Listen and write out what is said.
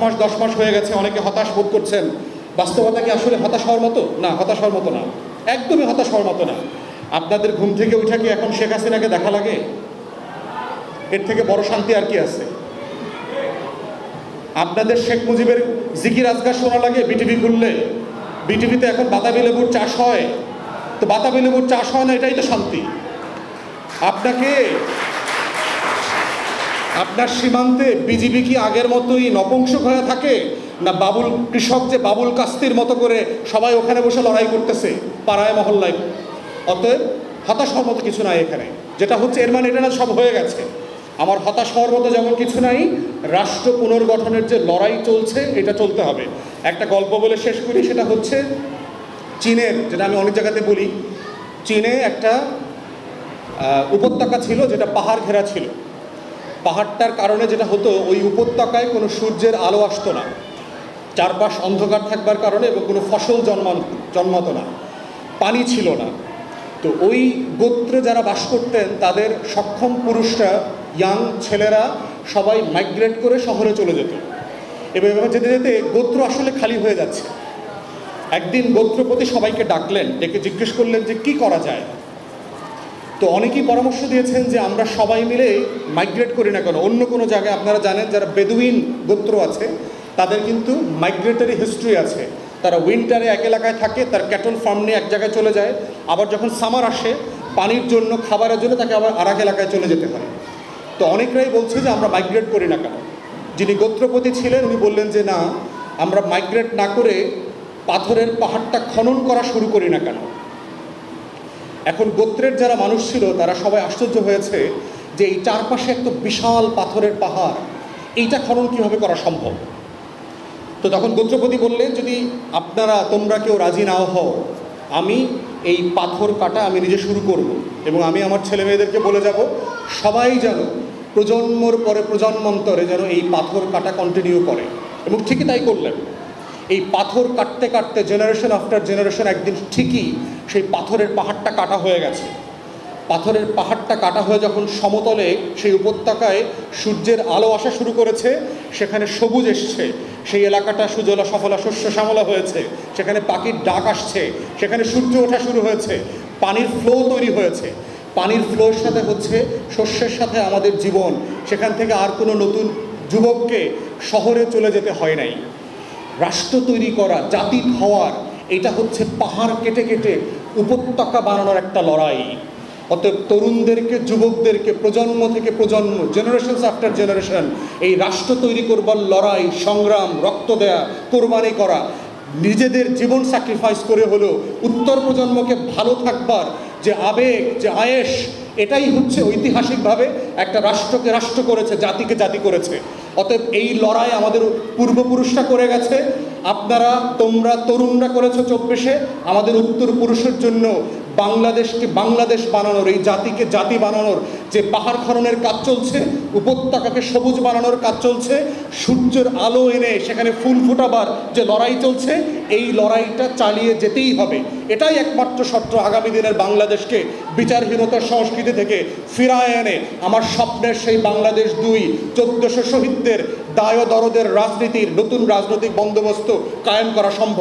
মাস, দশ মাস হয়ে গেছে, অনেকে হতাশ বোধ করছেন। বাস্তবতা কি আসলে হতাশ হওয়ার মতো? না, হতাশ হওয়ার মতো না। একদমই হতাশ হওয়ার মতো না। আপনাদের ঘুম থেকে উঠে কি এখন শেখ হাসিনাকে দেখা লাগে? এর থেকে বড় শান্তি আর কি আছে? আপনাদের শেখ মুজিবের জিকির আজগার শোনা লাগে? বিটিভি খুললে। বিটিভিতে এখন বাতাবি লেবুর চাষ হয়। তো বাতাবি লেবুর চাষ হয় না, এটাই তো শান্তি। আপনাকে আপনার সীমান্তে বিজিবি কি আগের মতোই নপুংসক হয়ে থাকে? না বাবুল কৃষক যে বাবুল কাস্তির মতো করে সবাই ওখানে বসে লড়াই করতেছে, পাড়ায়, মহল্লায়? অতএব হতাশ হওয়ার মতো কিছু নাই এখানে। যেটা হচ্ছে, এর মানে এটা না সব হয়ে গেছে। আমার হতাশ হওয়ার মতো যেমন কিছু নাই, রাষ্ট্র পুনর্গঠনের যে লড়াই চলছে, এটা চলতে হবে। একটা গল্প বলে শেষ করি, সেটা হচ্ছে চীনের, যেটা আমি অনেক জায়গাতে বলি, চীনে একটা উপত্যকা ছিল যেটা পাহাড় ঘেরা ছিল। পাহাড়টার কারণে যেটা হতো, ওই উপত্যকায় কোনো সূর্যের আলো আসতো না। চারপাশ অন্ধকার থাকবার কারণে এবং কোনো ফসল জন্মান, জন্মাতো না। পানি ছিল না। তো ওই গোত্রে যারা বাস করতেন, তাদের সক্ষম পুরুষরা, ইয়াং ছেলেরা সবাই মাইগ্রেট করে শহরে চলে যেত। এভাবে যেতে যেতে গোত্র আসলে খালি হয়ে যাচ্ছে। একদিন গোত্রপতি সবাইকে ডাকলেন, ডেকে জিজ্ঞেস করলেন যে, কি করা যায়? তো অনেকেই পরামর্শ দিয়েছেন যে আমরা সবাই মিলে মাইগ্রেট করি না কেন? অন্য কোনো জায়গায় আপনারা জানেন যারা বেদুইন গোত্র আছে, তাদের কিন্তু মাইগ্রেটারি হিস্ট্রি আছে। তারা উইন্টারে এক এলাকায় থাকে, তার ক্যাটল ফার্ম নিয়ে এক জায়গায় চলে যায়। আবার যখন সামার আসে, পানির জন্য, খাবারের জন্য তাকে আবার আর এলাকায় চলে যেতে হয়। তো অনেকরাই বলছে যে আমরা মাইগ্রেট করি না কেন? যিনি গোত্রপতি ছিলেন, উনি বললেন যে না, আমরা মাইগ্রেট না করে পাথরের পাহাড়টা খনন করা শুরু করি না কেন? এখন গোত্রের যারা মানুষ ছিল, তারা সবাই আশ্চর্য হয়েছে যে এই চারপাশে একটা বিশাল পাথরের পাহাড়। এইটা খনন কীভাবে করা সম্ভব? তো তখন গোত্রপতি বললেন, যদি আপনারা, তোমরা কেউ রাজি নাও হও, আমি এই পাথর কাটা আমি নিজে শুরু করব এবং আমি আমার ছেলে মেয়েদেরকে বলে যাব, সবাই যেন প্রজন্মর পরে প্রজন্মান্তরে যেন এই পাথর কাটা কন্টিনিউ করে। এবং ঠিকই তাই করলেন। এই পাথর কাটতে কাটতে জেনারেশন আফটার জেনারেশন একদিন ঠিকই সেই পাথরের পাহাড়টা কাটা হয়ে গেছে। পাথরের পাহাড়টা কাটা হয়ে যখন সমতলে সেই উপত্যকায় সূর্যের আলো আসা শুরু করেছে, সেখানে সবুজ এসছে। সেই এলাকাটা সুজলা, সফলা, শস্য, শ্যামলা হয়েছে। সেখানে পাখির ডাক আসছে। সেখানে সূর্য ওঠা শুরু হয়েছে। পানির ফ্লো তৈরি হয়েছে। পানির ফ্লোর সাথে হচ্ছে শস্যের সাথে আমাদের জীবন। সেখান থেকে আর কোনো নতুন যুবককে শহরে চলে যেতে হয় নাই। রাষ্ট্র তৈরি করা, জাতি হওয়ার এটা হচ্ছে পাহাড় কেটে কেটে উপত্যকা বানানোর একটা লড়াই। অতএব তরুণদেরকে, যুবকদেরকে, প্রজন্ম থেকে প্রজন্ম জেনারেশন আফটার জেনারেশন এই রাষ্ট্র তৈরি করবার লড়াই, সংগ্রাম, রক্ত দেয়া, কোরবানি করা, নিজেদের জীবন স্যাক্রিফাইস করে হলেও উত্তর প্রজন্মকে ভালো থাকবার যে আবেগ, যে আয়েস এটাই হচ্ছে ঐতিহাসিকভাবে একটা রাষ্ট্রকে রাষ্ট্র করেছে, জাতিকে জাতি করেছে। অতএব এই লড়াই আমাদের পূর্বপুরুষরা করে গেছে আপনারা তোমরা তরুণরা করেছ চব্বিশে আমাদের উত্তর পুরুষের জন্য বাংলাদেশকে বাংলাদেশ বানানোর, এই জাতিকে জাতি বানানোর যে পাহাড় খননের কাজ চলছে, উপত্যকাকে সবুজ বানানোর কাজ চলছে, সূর্যের আলো এনে সেখানে ফুল ফোটাবার যে লড়াই চলছে, এই লড়াইটা চালিয়ে যেতেই হবে। এটাই একমাত্র শর্ত আগামী দিনের বাংলাদেশকে বিচারহীনতার সংস্কৃতি থেকে ফিরায় এনে। আমার স্বপ্নের সেই বাংলাদেশ দুই, চোদ্দশো শহীদদের দায় দরদের রাজনীতির নতুন রাজনৈতিক বন্দোবস্ত কায়েম করা সম্ভব।